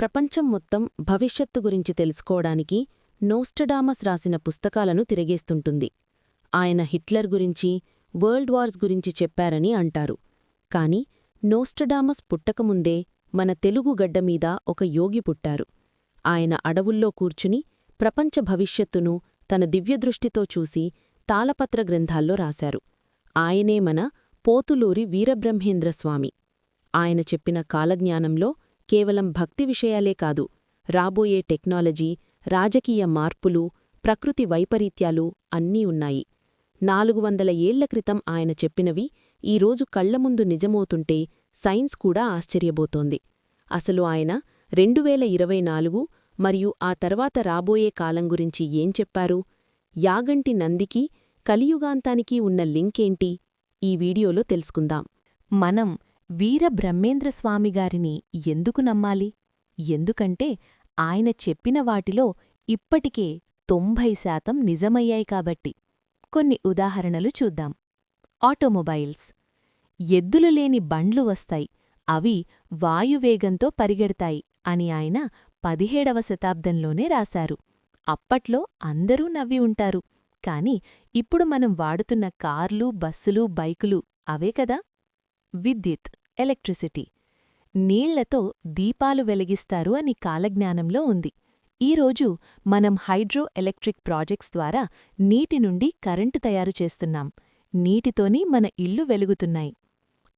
ప్రపంచం మొత్తం భవిష్యత్తు గురించి తెలుసుకోవడానికి నోస్టడామస్ రాసిన పుస్తకాలను తిరిగేస్తుంటుంది. ఆయన హిట్లర్ గురించి వరల్డ్ వార్స్ గురించి చెప్పారని అంటారు. కాని నోస్టడామస్ పుట్టకముందే మన తెలుగు గడ్డమీద ఒక యోగి పుట్టారు. ఆయన అడవుల్లో కూర్చుని ప్రపంచ భవిష్యత్తును తన దివ్యదృష్టితో చూసి తాళపత్ర గ్రంథాల్లో రాశారు. ఆయనే మన పోతులూరి వీరబ్రహ్మేంద్రస్వామి. ఆయన చెప్పిన కాలజ్ఞానంలో కేవలం భక్తి విషయాలే కాదు రాబోయే టెక్నాలజీ రాజకీయ మార్పులు ప్రకృతి వైపరీత్యాలు అన్నీ ఉన్నాయి. నాలుగు వందల ఏళ్ళ క్రితం ఆయన చెప్పినవి ఈరోజు కళ్ళముందు నిజమవుతుంటే సైన్స్ కూడా ఆశ్చర్యబోతోంది అసలు ఆయన రెండువేల ఇరవై నాలుగు మరియు ఆ తర్వాత రాబోయే కాలం గురించి ఏం చెప్పారు? యాగంటి నందికి కలియుగాంతానికి ఉన్న లింకేంటి? ఈ వీడియోలో తెలుసుకుందాం. మనం వీర బ్రహ్మేంద్రస్వామిగారిని ఎందుకు నమ్మాలి? ఎందుకంటే ఆయన చెప్పిన వాటిలో ఇప్పటికే తొంభై శాతం నిజమయ్యాయి కాబట్టి. కొన్ని ఉదాహరణలు చూద్దాం. ఆటోమొబైల్స్. ఎద్దులు లేని బండ్లు వస్తాయి. అవి వాయువేగంతో పరిగెడతాయి అని ఆయన పదిహేడవ శతాబ్దంలోనే రాశారు. అప్పట్లో అందరూ నవ్వి ఉంటారు. కాని ఇప్పుడు మనం వాడుతున్న కార్లు బస్సులు బైకులు అవే కదా? విద్యుత్ ఎలక్ట్రిసిటీ. నీళ్ళతో దీపాలు వెలిగిస్తారు అని కాలజ్ఞానంలో ఉంది. ఈరోజు మనం హైడ్రో ఎలక్ట్రిక్ ప్రాజెక్ట్స్ ద్వారా నీటి నుండి కరెంటు తయారు చేస్తున్నాం. నీటితోని మన ఇళ్ళు వెలుగుతున్నాయి.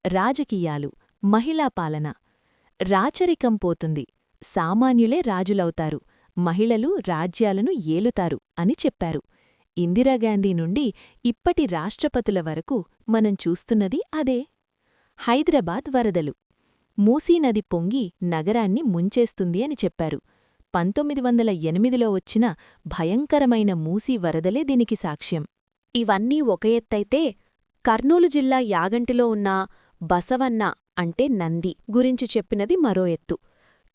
రాజకీయాలు మహిళా పాలన. రాచరికం పోతుంది. సామాన్యులే రాజులవుతారు. మహిళలు రాజ్యాలను ఏలుతారు అని చెప్పారు. ఇందిరాగాంధీ నుండి ఇప్పటి రాష్ట్రపతుల వరకు మనం చూస్తున్నది అదే. హైదరాబాద్ వరదలు. మూసీనది పొంగి నగరాన్ని ముంచేస్తుంది అని చెప్పారు. పంతొమ్మిది వందల ఎనిమిదిలో వచ్చిన భయంకరమైన మూసీ వరదలే దీనికి సాక్ష్యం. ఇవన్నీ ఒక ఎత్తైతే కర్నూలు జిల్లా యాగంటిలో ఉన్న బసవన్న అంటే నంది గురించి చెప్పినది మరో ఎత్తు.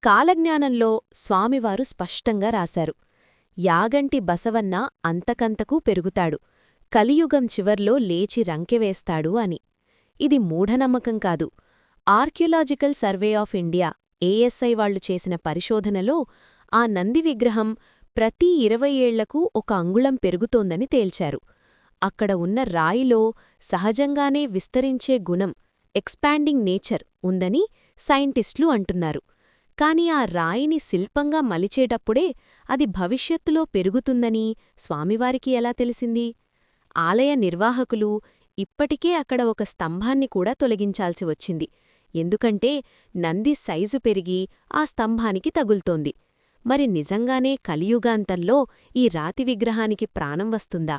కాలజ్ఞానంలో స్వామివారు స్పష్టంగా రాశారు. యాగంటి బసవన్న అంతకంతకూ పెరుగుతాడు. కలియుగం చివర్లో లేచి రంకెవేస్తాడు అని. ఇది మూఢనమ్మకం కాదు. Archaeological survey of India ASI వాళ్ళు చేసిన పరిశోధనలో ఆ నంది విగ్రహం ప్రతి ఇరవై ఏళ్ళకు ఒక అంగుళం పెరుగుతోందని తేల్చారు. అక్కడ ఉన్న రాయిలో సహజంగానే విస్తరించే గుణం ఎక్స్పాండింగ్ నేచర్ ఉందని సైంటిస్టులు అంటున్నారు. కాని ఆ రాయిని శిల్పంగా మలిచేటప్పుడే అది భవిష్యత్తులో పెరుగుతుందని స్వామివారికి ఎలా తెలిసింది? ఆలయ నిర్వాహకులు ఇప్పటికే అక్కడ ఒక స్తంభాన్ని కూడా తొలగించాల్సి వచ్చింది. ఎందుకంటే నంది సైజు పెరిగి ఆ స్తంభానికి తగుల్తోంది. మరి నిజంగానే కలియుగాంతంలో ఈ రాతి విగ్రహానికి ప్రాణం వస్తుందా?